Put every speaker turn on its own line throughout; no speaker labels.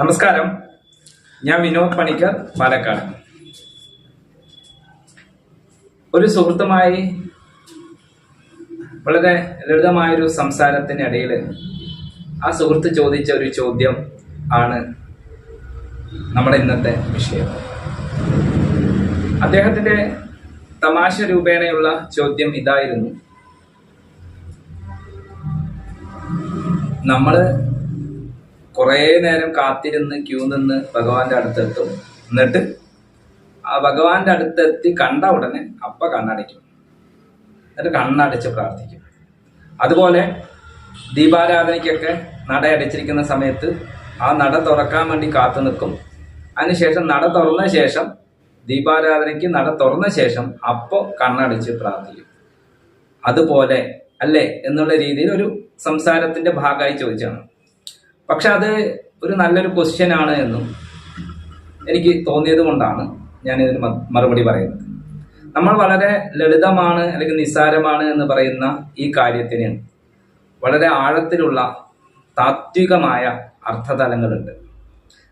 നമസ്കാരം. ഞാൻ വിനോദ് പണിക്കർ പാലക്കാട്. ഒരു സുഹൃത്തുമായി വളരെ ലളിതമായൊരു സംസാരത്തിനിടയിൽ ആ സുഹൃത്ത് ചോദിച്ച ഒരു ചോദ്യം ആണ് നമ്മുടെ ഇന്നത്തെ വിഷയം. അദ്ദേഹത്തിന്റെ തമാശ രൂപേണയുള്ള ചോദ്യം ഇതായിരുന്നു. നമ്മൾ കുറേ നേരം കാത്തിരുന്ന് ക്യൂ നിന്ന് ഭഗവാന്റെ അടുത്തെത്തും. എന്നിട്ട് ആ ഭഗവാന്റെ അടുത്തെത്തി കണ്ട ഉടനെ അപ്പ കണ്ണടയ്ക്കും. എന്നിട്ട് കണ്ണടച്ച് പ്രാർത്ഥിക്കും. അതുപോലെ ദീപാരാധനയ്ക്കൊക്കെ നട അടച്ചിരിക്കുന്ന സമയത്ത് ആ നട തുറക്കാൻ വേണ്ടി കാത്തു നിൽക്കും. അതിനുശേഷം നട തുറന്ന ശേഷം ദീപാരാധനയ്ക്ക് നട തുറന്ന ശേഷം അപ്പോൾ കണ്ണടച്ച് പ്രാർത്ഥിക്കും. അതുപോലെ അല്ലേ എന്നുള്ള രീതിയിൽ ഒരു സംസാരത്തിന്റെ ഭാഗമായി ചോദിച്ചാണ്. പക്ഷെ അത് ഒരു നല്ലൊരു ആണ് എന്നും എനിക്ക് തോന്നിയത് കൊണ്ടാണ് ഞാൻ ഇതിന് മറുപടി പറയുന്നത്. നമ്മൾ വളരെ ലളിതമാണ് അല്ലെങ്കിൽ നിസ്സാരമാണ് എന്ന് പറയുന്ന ഈ കാര്യത്തിന് വളരെ ആഴത്തിലുള്ള താത്വികമായ അർത്ഥതലങ്ങളുണ്ട്.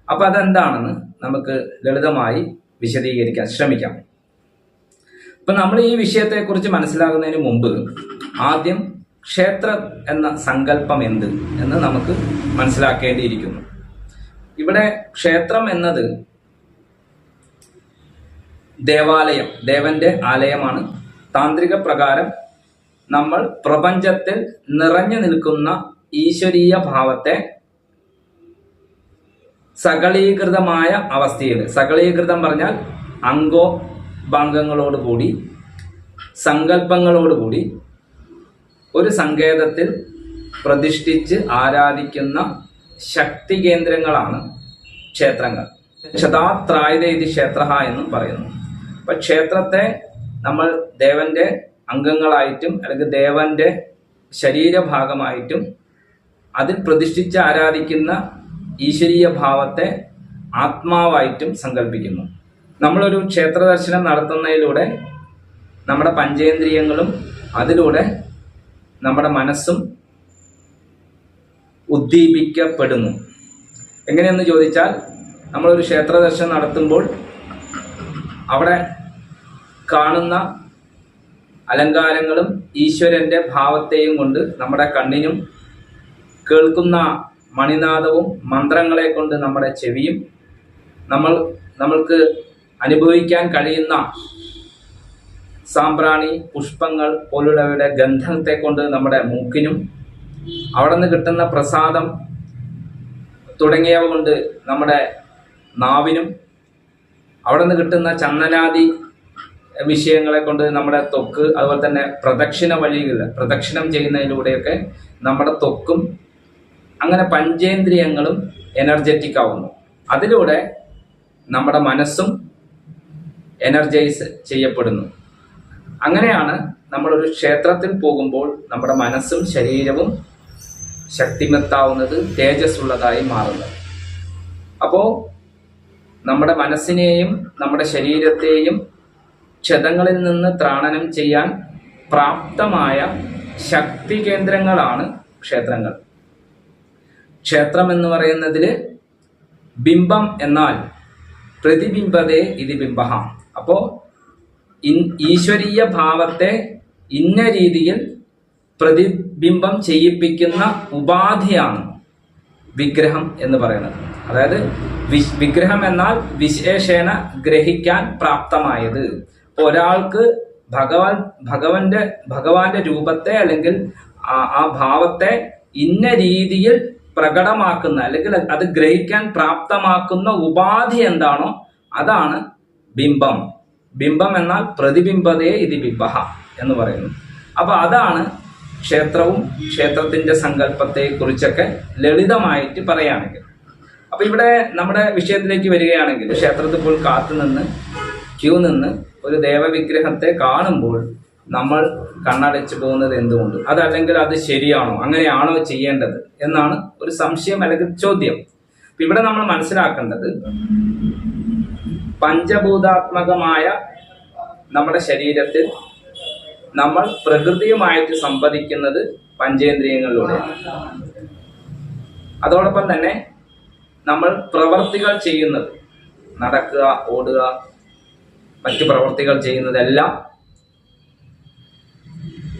അപ്പൊ അതെന്താണെന്ന് നമുക്ക് ലളിതമായി വിശദീകരിക്കാൻ ശ്രമിക്കാം. ഇപ്പൊ നമ്മൾ ഈ വിഷയത്തെക്കുറിച്ച് മനസ്സിലാകുന്നതിന് മുമ്പ് ആദ്യം ക്ഷേത്രം എന്ന സങ്കല്പം എന്ത് എന്ന് നമുക്ക് മനസ്സിലാക്കേണ്ടിയിരിക്കുന്നു. ഇവിടെ ക്ഷേത്രം എന്നത് ദേവാലയം ദേവന്റെ ആലയമാണ്. താന്ത്രിക പ്രകാരം നമ്മൾ പ്രപഞ്ചത്തിൽ നിറഞ്ഞു നിൽക്കുന്ന ഈശ്വരീയ ഭാവത്തെ സകളീകൃതമായ അവസ്ഥയിൽ സകളീകൃതം പറഞ്ഞാൽ അംഗോ ഭംഗങ്ങളോടുകൂടി സങ്കല്പങ്ങളോടുകൂടി ഒരു സങ്കേതത്തിൽ പ്രതിഷ്ഠിച്ച് ആരാധിക്കുന്ന ശക്തി കേന്ദ്രങ്ങളാണ് ക്ഷേത്രങ്ങൾ. ക്ഷതാത്രായുധ ക്ഷേത്ര എന്നും പറയുന്നു. അപ്പൊ ക്ഷേത്രത്തെ നമ്മൾ ദേവന്റെ അംഗങ്ങളായിട്ടും അല്ലെങ്കിൽ ദേവന്റെ ശരീരഭാഗമായിട്ടും അതിൽ പ്രതിഷ്ഠിച്ച് ആരാധിക്കുന്ന ഈശ്വരീയ ഭാവത്തെ ആത്മാവായിട്ടും സങ്കല്പിക്കുന്നു നമ്മളൊരു ക്ഷേത്ര ദർശനം നടത്തുന്നതിലൂടെ നമ്മുടെ പഞ്ചേന്ദ്രിയങ്ങളും അതിലൂടെ നമ്മുടെ മനസ്സും ഉദ്ദീപിക്കപ്പെടുന്നു. എങ്ങനെയെന്ന് ചോദിച്ചാൽ നമ്മളൊരു ക്ഷേത്ര ദർശനം നടത്തുമ്പോൾ അവിടെ കാണുന്ന അലങ്കാരങ്ങളും ഈശ്വരന്റെ ഭാവത്തെയും കൊണ്ട് നമ്മുടെ കണ്ണിനും കേൾക്കുന്ന മണിനാദവും മന്ത്രങ്ങളെ കൊണ്ട് നമ്മുടെ ചെവിയും നമ്മൾ നമ്മൾക്ക് അനുഭവിക്കാൻ കഴിയുന്ന സാമ്പ്രാണി പുഷ്പങ്ങൾ പോലുള്ളവയുടെ ഗന്ധത്തെ കൊണ്ട് നമ്മുടെ മൂക്കിനും അവിടെ നിന്ന് കിട്ടുന്ന പ്രസാദം തുടങ്ങിയവ കൊണ്ട് നമ്മുടെ നാവിനും അവിടെ നിന്ന് കിട്ടുന്ന ചന്ദനാദി വിഷയങ്ങളെ കൊണ്ട് നമ്മുടെ തൊക്ക് അതുപോലെ തന്നെ പ്രദക്ഷിണ വഴികൾ പ്രദക്ഷിണം ചെയ്യുന്നതിലൂടെയൊക്കെ നമ്മുടെ തൊക്കും അങ്ങനെ പഞ്ചേന്ദ്രിയങ്ങളും എനർജറ്റിക് ആവുന്നു. അതിലൂടെ നമ്മുടെ മനസ്സും എനർജൈസ് ചെയ്യപ്പെടുന്നു. അങ്ങനെയാണ് നമ്മളൊരു ക്ഷേത്രത്തിൽ പോകുമ്പോൾ നമ്മുടെ മനസ്സും ശരീരവും ശക്തിമത്താവുന്നത് തേജസ്സുള്ളതായി മാറുന്നത്. അപ്പോൾ നമ്മുടെ മനസ്സിനെയും നമ്മുടെ ശരീരത്തെയും ക്ഷതങ്ങളിൽ നിന്ന് ത്രാണനം ചെയ്യാൻ പ്രാപ്തമായ ശക്തി കേന്ദ്രങ്ങളാണ് ക്ഷേത്രങ്ങൾ. ക്ഷേത്രം എന്ന് പറയുന്നതിൽ ബിംബം എന്നാൽ പ്രതിബിംബതേ ഇത് ബിംബ അപ്പോൾ ഈശ്വരീയ ഭാവത്തെ ഇന്ന രീതിയിൽ പ്രതിബിംബം ചെയ്യിപ്പിക്കുന്ന ഉപാധിയാണ് വിഗ്രഹം എന്ന് പറയുന്നത്. അതായത് വിഗ്രഹം എന്നാൽ വിശേഷേണ ഗ്രഹിക്കാൻ പ്രാപ്തമായത്. ഒരാൾക്ക് ഭഗവാൻ ഭഗവന്റെ ഭഗവാന്റെ രൂപത്തെ അല്ലെങ്കിൽ ആ ഭാവത്തെ ഇന്ന രീതിയിൽ പ്രകടമാക്കുന്ന അല്ലെങ്കിൽ അത് ഗ്രഹിക്കാൻ പ്രാപ്തമാക്കുന്ന ഉപാധി എന്താണോ അതാണ് ബിംബം. ബിംബം എന്നാൽ പ്രതിബിംബതയെ ഇത് ബിംബ എന്ന് പറയുന്നു. അപ്പൊ അതാണ് ക്ഷേത്രവും ക്ഷേത്രത്തിന്റെ സങ്കല്പത്തെ കുറിച്ചൊക്കെ ലളിതമായിട്ട് പറയുകയാണെങ്കിൽ അപ്പൊ ഇവിടെ നമ്മുടെ വിഷയത്തിലേക്ക് വരികയാണെങ്കിൽ ക്ഷേത്രത്തിൽ പോയി കാത്തു നിന്ന് ക്യൂ നിന്ന് ഒരു ദേവവിഗ്രഹത്തെ കാണുമ്പോൾ നമ്മൾ കണ്ണടച്ചു പോകുന്നത് എന്തുകൊണ്ട്? അതല്ലെങ്കിൽ അത് ശരിയാണോ? അങ്ങനെയാണോ ചെയ്യേണ്ടത്? എന്നാണ് ഒരു സംശയം അല്ലെങ്കിൽ ചോദ്യം. ഇവിടെ നമ്മൾ മനസ്സിലാക്കേണ്ടത് പഞ്ചഭൂതാത്മകമായ നമ്മുടെ ശരീരത്തിൽ നമ്മൾ പ്രകൃതിയുമായിട്ട് സംവദിക്കുന്നത് പഞ്ചേന്ദ്രിയങ്ങളിലൂടെ. അതോടൊപ്പം തന്നെ നമ്മൾ പ്രവർത്തികൾ ചെയ്യുന്നത് നടക്കുക ഓടുക മറ്റു പ്രവർത്തികൾ ചെയ്യുന്നതെല്ലാം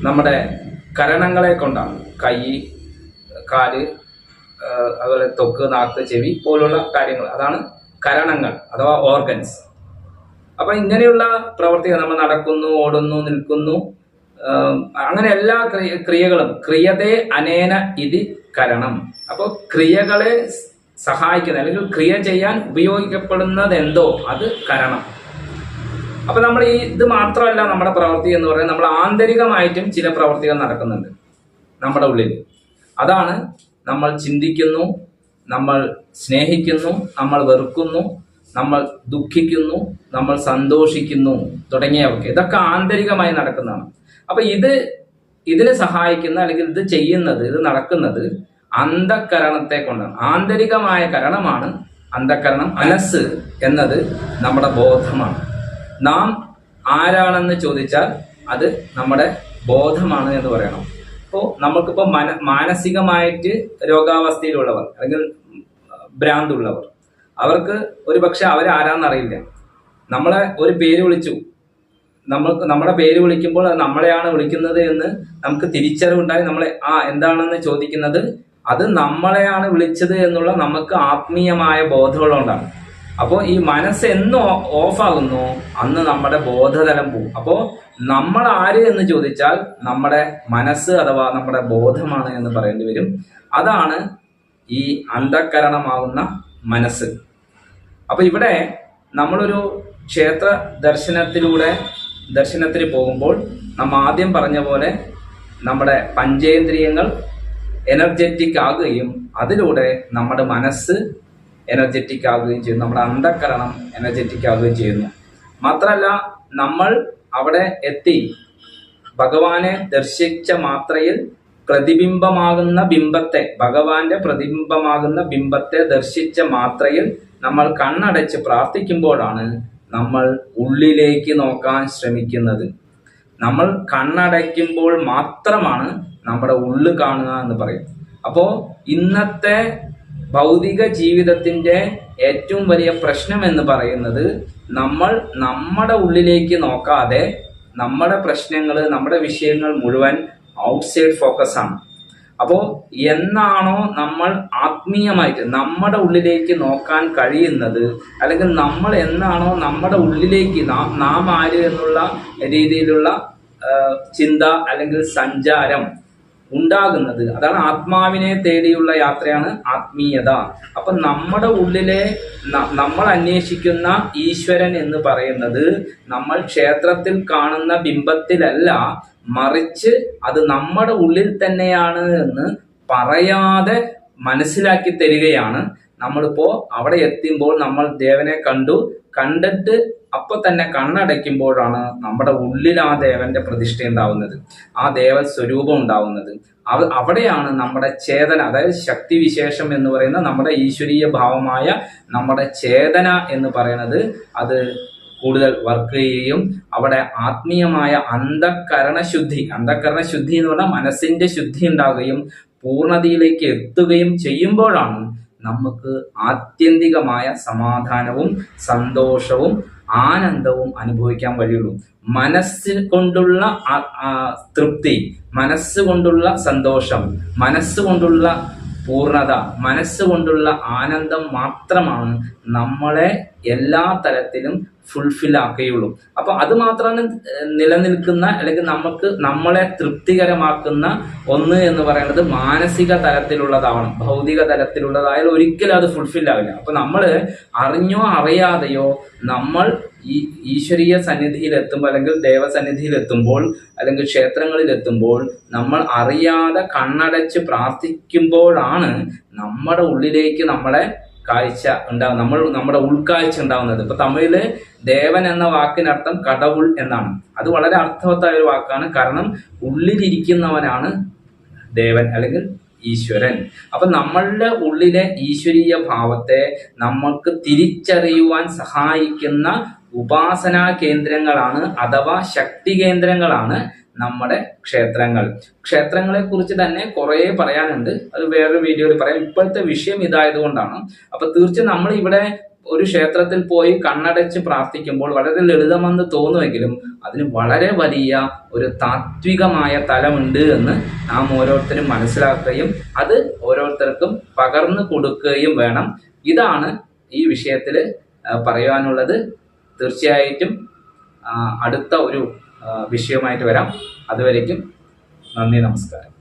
നമ്മുടെ കരണങ്ങളെ കൊണ്ടാണ്. കൈ കാൽ അതുപോലെ തൊക്ക് നാക്ക് ചെവി പോലുള്ള കാര്യങ്ങൾ. അതാണ് കരണങ്ങൾ അഥവാ ഓർഗൻസ് അപ്പൊ ഇങ്ങനെയുള്ള പ്രവർത്തികൾ നമ്മൾ നടക്കുന്നു ഓടുന്നു നിൽക്കുന്നു. അങ്ങനെ എല്ലാ ക്രിയകളും ക്രിയതേ അനേന ഇതി കരണം. അപ്പോൾ ക്രിയകളെ സഹായിക്കുന്ന അല്ലെങ്കിൽ ക്രിയ ചെയ്യാൻ ഉപയോഗിക്കപ്പെടുന്നത് എന്തോ? അത് കരണം. അപ്പൊ നമ്മൾ ഈ ഇത് മാത്രമല്ല നമ്മുടെ പ്രവൃത്തി എന്ന് പറയുന്നത്. നമ്മൾ ആന്തരികമായിട്ടും ചില പ്രവൃത്തികൾ നടക്കുന്നുണ്ട് നമ്മുടെ ഉള്ളിൽ. അതാണ് നമ്മൾ ചിന്തിക്കുന്നു നമ്മൾ സ്നേഹിക്കുന്നു നമ്മൾ വെറുക്കുന്നു നമ്മൾ ദുഃഖിക്കുന്നു നമ്മൾ സന്തോഷിക്കുന്നു തുടങ്ങിയവർക്ക് ഇതൊക്കെ ആന്തരികമായി നടക്കുന്നതാണ്. അപ്പൊ ഇത് ഇതിനെ സഹായിക്കുന്ന അല്ലെങ്കിൽ ഇത് ചെയ്യുന്നത് ഇത് നടക്കുന്നത് അന്ധകരണത്തെ കൊണ്ടാണ്. ആന്തരികമായ കരണമാണ് അന്ധകരണം മനസ്സ് എന്നത് നമ്മുടെ ബോധമാണ്. നാം ആരാണെന്ന് ചോദിച്ചാൽ അത് നമ്മുടെ ബോധമാണ് എന്ന് പറയണം. അപ്പോൾ നമുക്കിപ്പോൾ മന മാനസികമായിട്ട് രോഗാവസ്ഥയിലുള്ളവർ അല്ലെങ്കിൽ ഭ്രാന്തുള്ളവർ അവർക്ക് ഒരു പക്ഷെ അവരാരാന്നറിയില്ല നമ്മളെ ഒരു പേര് വിളിച്ചു. നമ്മൾക്ക് നമ്മുടെ പേര് വിളിക്കുമ്പോൾ അത് നമ്മളെയാണ് വിളിക്കുന്നത് എന്ന് നമുക്ക് തിരിച്ചറിവുണ്ടായി നമ്മളെ ആ എന്താണെന്ന് ചോദിക്കുന്നത്? അത് നമ്മളെയാണ് വിളിച്ചത് എന്നുള്ള നമുക്ക് ആത്മീയമായ ബോധമുള്ളതുകൊണ്ടാണ്. അപ്പോൾ ഈ മനസ്സ് എന്ന് ഓഫാകുന്നു അന്ന് നമ്മുടെ ബോധതലം പോവും അപ്പോൾ നമ്മൾ ആര് എന്ന് ചോദിച്ചാൽ നമ്മുടെ മനസ്സ് അഥവാ നമ്മുടെ ബോധമാണ് എന്ന് പറയേണ്ടി വരും. അതാണ് ഈ അന്ധകരണമാവുന്ന മനസ്സ്. അപ്പൊ ഇവിടെ നമ്മളൊരു ക്ഷേത്ര ദർശനത്തിലൂടെ ദർശനത്തിന് പോകുമ്പോൾ നമ്മൾ ആദ്യം പറഞ്ഞ പോലെ നമ്മുടെ പഞ്ചേന്ദ്രിയങ്ങൾ എനർജറ്റിക് ആകുകയും അതിലൂടെ നമ്മുടെ മനസ്സ് എനർജറ്റിക് ആകുകയും ചെയ്യുന്നു. നമ്മുടെ അന്ധക്കരണം എനർജറ്റിക് ആകുകയും ചെയ്യുന്നു. മാത്രമല്ല നമ്മൾ അവിടെ എത്തി ഭഗവാനെ ദർശിച്ച മാത്രയിൽ പ്രതിബിംബമാകുന്ന ബിംബത്തെ ഭഗവാന്റെ പ്രതിബിംബമാകുന്ന ബിംബത്തെ ദർശിച്ച മാത്രയിൽ നമ്മൾ കണ്ണടച്ച് പ്രാർത്ഥിക്കുമ്പോഴാണ് നമ്മൾ ഉള്ളിലേക്ക് നോക്കാൻ ശ്രമിക്കുന്നത്. നമ്മൾ കണ്ണടയ്ക്കുമ്പോൾ മാത്രമാണ് നമ്മുടെ ഉള്ളു കാണുക എന്ന് പറയും അപ്പോൾ ഇന്നത്തെ ഭൗതിക ജീവിതത്തിന്റെ ഏറ്റവും വലിയ പ്രശ്നം എന്ന് പറയുന്നത് നമ്മൾ നമ്മുടെ ഉള്ളിലേക്ക് നോക്കാതെ നമ്മുടെ പ്രശ്നങ്ങൾ നമ്മുടെ വിഷയങ്ങൾ മുഴുവൻ ഔട്ട്സൈഡ് ഫോക്കസ് ആണ്. അപ്പോൾ എന്നാണോ നമ്മൾ ആത്മീയമായിട്ട് നമ്മുടെ ഉള്ളിലേക്ക് നോക്കാൻ കഴിയുന്നത്? അല്ലെങ്കിൽ നമ്മൾ എന്നാണോ നമ്മുടെ ഉള്ളിലേക്ക് നാം നാം ആര് എന്നുള്ള രീതിയിലുള്ള ചിന്ത അല്ലെങ്കിൽ സഞ്ചാരം ഉണ്ടാകുന്നത്. അതാണ് ആത്മാവിനെ തേടിയുള്ള യാത്രയാണ് ആത്മീയത. അപ്പൊ നമ്മുടെ ഉള്ളിലെ നമ്മൾ അന്വേഷിക്കുന്ന ഈശ്വരൻ എന്ന് പറയുന്നത് നമ്മൾ ക്ഷേത്രത്തിൽ കാണുന്ന ബിംബത്തിലല്ല മറിച്ച് അത് നമ്മുടെ ഉള്ളിൽ തന്നെയാണ് എന്ന് പറയാതെ മനസ്സിലാക്കി തരികയാണ്. നമ്മളിപ്പോ അവിടെ എത്തുമ്പോൾ നമ്മൾ ദേവനെ കണ്ടു കണ്ടിട്ട് അപ്പൊ തന്നെ കണ്ണടയ്ക്കുമ്പോഴാണ് നമ്മുടെ ഉള്ളിൽ ആ ദേവന്റെ പ്രതിഷ്ഠ ഉണ്ടാവുന്നത്. ആ ദേവ സ്വരൂപം ഉണ്ടാവുന്നത്. അവ അവിടെയാണ് നമ്മുടെ ചേതന അതായത് ശക്തി വിശേഷം എന്ന് പറയുന്ന നമ്മുടെ ഈശ്വരീയ ഭാവമായ നമ്മുടെ ചേതന എന്ന് പറയുന്നത് അത് കൂടുതൽ വർക്ക് ചെയ്യുകയും അവിടെ ആത്മീയമായ അന്ധകരണ ശുദ്ധി അന്ധകരണ ശുദ്ധി എന്ന് പറഞ്ഞാൽ മനസ്സിന്റെ ശുദ്ധി ഉണ്ടാകുകയും പൂർണതയിലേക്ക് എത്തുകയും ചെയ്യുമ്പോഴാണ് നമുക്ക് ആത്യന്തികമായ സമാധാനവും സന്തോഷവും ആനന്ദവും അനുഭവിക്കാൻ കഴിയുള്ളൂ മനസ്സിൽ കൊണ്ടുള്ള തൃപ്തി മനസ്സുകൊണ്ടുള്ള സന്തോഷം മനസ്സുകൊണ്ടുള്ള പൂർണത മനസ്സുകൊണ്ടുള്ള ആനന്ദം മാത്രമാണ് നമ്മളെ എല്ലാ തരത്തിലും ഫുൾഫിൽ ആക്കുകയുള്ളൂ. അപ്പൊ അത് മാത്രമാണ് നിലനിൽക്കുന്ന അല്ലെങ്കിൽ നമുക്ക് നമ്മളെ തൃപ്തികരമാക്കുന്ന ഒന്ന് എന്ന് പറയുന്നത് മാനസിക തലത്തിലുള്ളതാവണം. ഭൗതിക തലത്തിലുള്ളതായാലും ഒരിക്കലും അത് ഫുൾഫിൽ ആവില്ല. അപ്പൊ നമ്മൾ അറിഞ്ഞോ അറിയാതെയോ നമ്മൾ ഈ ഈശ്വരീയ സന്നിധിയിൽ എത്തുമ്പോൾ അല്ലെങ്കിൽ ദേവസന്നിധിയിൽ എത്തുമ്പോൾ അല്ലെങ്കിൽ ക്ഷേത്രങ്ങളിൽ എത്തുമ്പോൾ നമ്മൾ അറിയാതെ കണ്ണടച്ച് പ്രാർത്ഥിക്കുമ്പോഴാണ് നമ്മുടെ ഉള്ളിലേക്ക് നമ്മളെ കാഴ്ച ഉണ്ടാവും. നമ്മൾ നമ്മുടെ ഉൾക്കാഴ്ച ഉണ്ടാവുന്നത്. ഇപ്പൊ തമിഴിൽ ദേവൻ എന്ന വാക്കിനർത്ഥം കടവുൾ എന്നാണ്. അത് വളരെ അർത്ഥവത്തായ ഒരു വാക്കാണ്. കാരണം ഉള്ളിലിരിക്കുന്നവനാണ് ദേവൻ അല്ലെങ്കിൽ ഈശ്വരൻ. അപ്പൊ നമ്മളുടെ ഉള്ളിലെ ഈശ്വരീയ ഭാവത്തെ നമ്മൾക്ക് തിരിച്ചറിയുവാൻ സഹായിക്കുന്ന ഉപാസനാ കേന്ദ്രങ്ങളാണ് അഥവാ ശക്തി കേന്ദ്രങ്ങളാണ് നമ്മുടെ ക്ഷേത്രങ്ങൾ. ക്ഷേത്രങ്ങളെ കുറിച്ച് തന്നെ കുറേ പറയാനുണ്ട്. അത് വേറൊരു വീഡിയോയിൽ പറയാം. ഇപ്പോഴത്തെ വിഷയം ഇതായതുകൊണ്ടാണ്. അപ്പൊ തീർച്ചയായും നമ്മൾ ഇവിടെ ഒരു ക്ഷേത്രത്തിൽ പോയി കണ്ണടച്ച് പ്രാർത്ഥിക്കുമ്പോൾ വളരെ ലളിതമെന്ന് തോന്നുമെങ്കിലും അതിന് വളരെ വലിയ ഒരു താത്വികമായ തലമുണ്ട് എന്ന് നാം ഓരോരുത്തരും മനസ്സിലാക്കുകയും അത് ഓരോരുത്തർക്കും പകർന്നു കൊടുക്കുകയും വേണം. ഇതാണ് ഈ വിഷയത്തിൽ പറയുവാനുള്ളത്. തീർച്ചയായിട്ടും അടുത്ത ഒരു വിഷയമായിട്ട് വരാം. അതുവരേക്കും നന്ദി നമസ്കാരം.